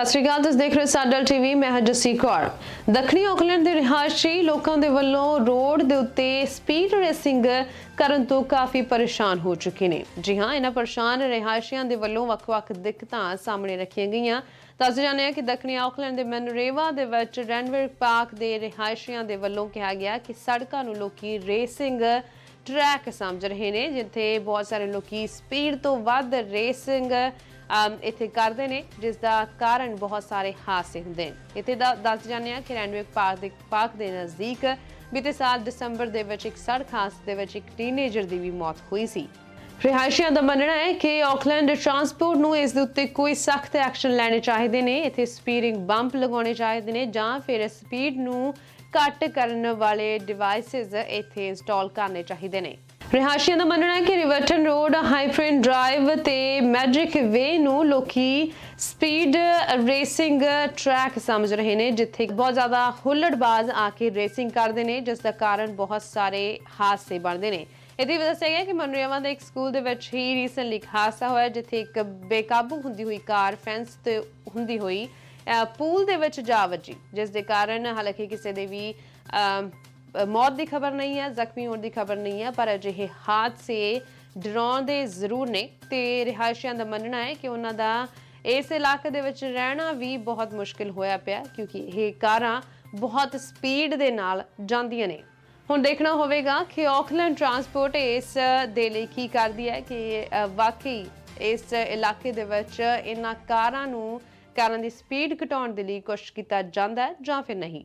ਸਤਿ ਸ਼੍ਰੀ ਅਕਾਲ, ਤੁਸੀਂ ਦੇਖ ਰਹੇ ਹੋ ਸਾਡਲ ਟੀਵੀ, ਮੈਂ ਹਾਂ ਜਸੀ ਕੌਰ। ਦੱਖਣੀ ਆਕਲੈਂਡ ਦੇ ਰਿਹਾਇਸ਼ੀ ਲੋਕਾਂ ਦੇ ਵੱਲੋਂ ਰੋਡ ਦੇ ਉੱਤੇ ਸਪੀਡ ਰੇਸਿੰਗ ਕਰਨ ਤੋਂ ਕਾਫੀ ਪਰੇਸ਼ਾਨ ਹੋ ਚੁੱਕੇ ਨੇ। ਜੀ ਹਾਂ, ਇਹਨਾਂ ਪਰੇਸ਼ਾਨ ਰਿਹਾਇਸ਼ੀਆਂ ਦੇ ਵੱਲੋਂ ਵੱਖ-ਵੱਖ ਦਿੱਕਤਾਂ ਸਾਹਮਣੇ ਰੱਖੀਆਂ ਗਈਆਂ। ਦੱਸ ਜਾਂਦੇ ਹਾਂ ਕਿ ਦੱਖਣੀ ਆਕਲੈਂਡ ਦੇ ਮੈਨਰੇਵਾ ਦੇ ਵਿੱਚ ਰੈਨਵਰ ਪਾਰਕ ਦੇ ਰਿਹਾਇਸ਼ੀਆਂ ਦੇ ਵੱਲੋਂ ਕਿਹਾ ਗਿਆ ਕਿ ਸੜਕਾਂ ਨੂੰ ਲੋਕੀ ਰੇਸਿੰਗ ਟਰੈਕ ਸਮਝ ਰਹੇ ਨੇ, ਜਿੱਥੇ ਬਹੁਤ ਸਾਰੇ ਲੋਕੀ ਸਪੀਡ ਤੋਂ ਵੱਧ ਰੇਸਿੰਗ ਇੱਥੇ ਕਰਦੇ ਨੇ ਜਿਸ ਦਾ ਕਾਰਨ ਬਹੁਤ ਸਾਰੇ ਹਾਦਸੇ ਹੁੰਦੇ ਨੇ। ਇੱਥੇ ਦਾ ਦੱਸ ਜਾਂਦੇ ਹਾਂ ਕਿ ਰੈਨਵੇਕ ਪਾਰਕ ਦੇ ਪਾਰਕ ਦੇ ਨਜ਼ਦੀਕ ਬੀਤੇ ਸਾਲ ਦਸੰਬਰ ਦੇ ਵਿੱਚ ਇੱਕ ਸੜਕ ਹਾਦਸੇ ਦੇ ਵਿੱਚ ਇੱਕ ਟੀਨੇਜਰ ਦੀ ਵੀ ਮੌਤ ਹੋਈ ਸੀ। ਰਿਹਾਇਸ਼ੀਆਂ ਦਾ ਮੰਨਣਾ ਹੈ ਕਿ ਆਕਲੈਂਡ ਟਰਾਂਸਪੋਰਟ ਨੂੰ ਇਸ ਦੇ ਉੱਤੇ ਕੋਈ ਸਖਤ ਐਕਸ਼ਨ ਲੈਣੇ ਚਾਹੀਦੇ ਨੇ, ਇੱਥੇ ਸਪੀਡਿੰਗ ਬੰਪ ਲਗਾਉਣੇ ਚਾਹੀਦੇ ਨੇ ਜਾਂ ਫਿਰ ਸਪੀਡ ਨੂੰ ਘੱਟ ਕਰਨ ਵਾਲੇ ਡਿਵਾਈਸਸ ਇੱਥੇ ਇੰਸਟਾਲ ਕਰਨੇ ਚਾਹੀਦੇ ਨੇ। ਰਿਹਾਇਸ਼ੀਆਂ ਦਾ ਮੰਨਣਾ ਹੈ ਕਿ ਰਿਵਰਟਨ ਰੋਡ ਹਾਈਫਰੇਨ ਡਰਾਈਵ ਤੇ ਮੈਜਿਕ ਵੇ ਨੂੰ ਲੋਕੀ ਸਪੀਡ ਰੇਸਿੰਗ ਟਰੈਕ ਸਮਝ ਰਹੇ ਨੇ, ਜਿੱਥੇ ਬਹੁਤ ਜ਼ਿਆਦਾ ਹੁੱਲੜਬਾਜ਼ ਆ ਕੇ ਰੇਸਿੰਗ ਕਰਦੇ ਨੇ, ਜਿਸ ਦਾ ਕਾਰਨ ਬਹੁਤ ਸਾਰੇ ਹਾਦਸੇ ਬਣਦੇ ਨੇ। ਇਹਦੀ ਵਜ੍ਹਾ ਦੱਸਿਆ ਗਿਆ ਕਿ ਮਨਰੇਵਾ ਦੇ ਇੱਕ ਸਕੂਲ ਦੇ ਵਿੱਚ ਹੀ ਰੀਸੈਂਟਲੀ ਇੱਕ ਹਾਦਸਾ ਹੋਇਆ, ਜਿੱਥੇ ਇੱਕ ਬੇਕਾਬੂ ਹੁੰਦੀ ਹੋਈ ਕਾਰ ਫੈਂਸ ਤੇ ਹੁੰਦੀ ਹੋਈ ਪੂਲ ਦੇ ਵਿੱਚ ਜਾ ਵੱਜੀ, ਜਿਸ ਦੇ ਕਾਰਨ ਹਾਲਾਂਕਿ ਕਿਸੇ ਦੇ ਵੀ ਮੌਤ ਦੀ ਖਬਰ ਨਹੀਂ ਹੈ, ਜ਼ਖਮੀ ਹੋਣ ਦੀ ਖਬਰ ਨਹੀਂ ਹੈ, ਪਰ ਅਜਿਹੇ ਹਾਦਸੇ ਡਰਾਉਂਦੇ ਜ਼ਰੂਰ ਨੇ ਤੇ ਰਿਹਾਇਸ਼ੀਆਂ ਦਾ ਮੰਨਣਾ ਹੈ ਕਿ ਉਹਨਾਂ ਦਾ ਇਸ ਇਲਾਕੇ ਦੇ ਵਿੱਚ ਰਹਿਣਾ ਵੀ ਬਹੁਤ ਮੁਸ਼ਕਿਲ ਹੋਇਆ ਪਿਆ, ਕਿਉਂਕਿ ਇਹ ਕਾਰਾਂ ਬਹੁਤ ਸਪੀਡ ਦੇ ਨਾਲ ਜਾਂਦੀਆਂ ਨੇ। ਹੁਣ ਦੇਖਣਾ ਹੋਵੇਗਾ ਕਿ ਆਕਲੈਂਡ ਟਰਾਂਸਪੋਰਟ ਇਸ ਦੇ ਲਈ ਕੀ ਕਰਦੀ ਹੈ ਕਿ ਵਾਕਈ ਇਸ ਇਲਾਕੇ ਦੇ ਵਿੱਚ ਇਹਨਾਂ ਕਾਰਾਂ ਨੂੰ, ਕਾਰਾਂ ਦੀ ਸਪੀਡ ਘਟਾਉਣ ਦੇ ਲਈ ਕੋਸ਼ਿਸ਼ ਕੀਤਾ ਜਾਂਦਾ ਹੈ ਜਾਂ ਫਿਰ ਨਹੀਂ।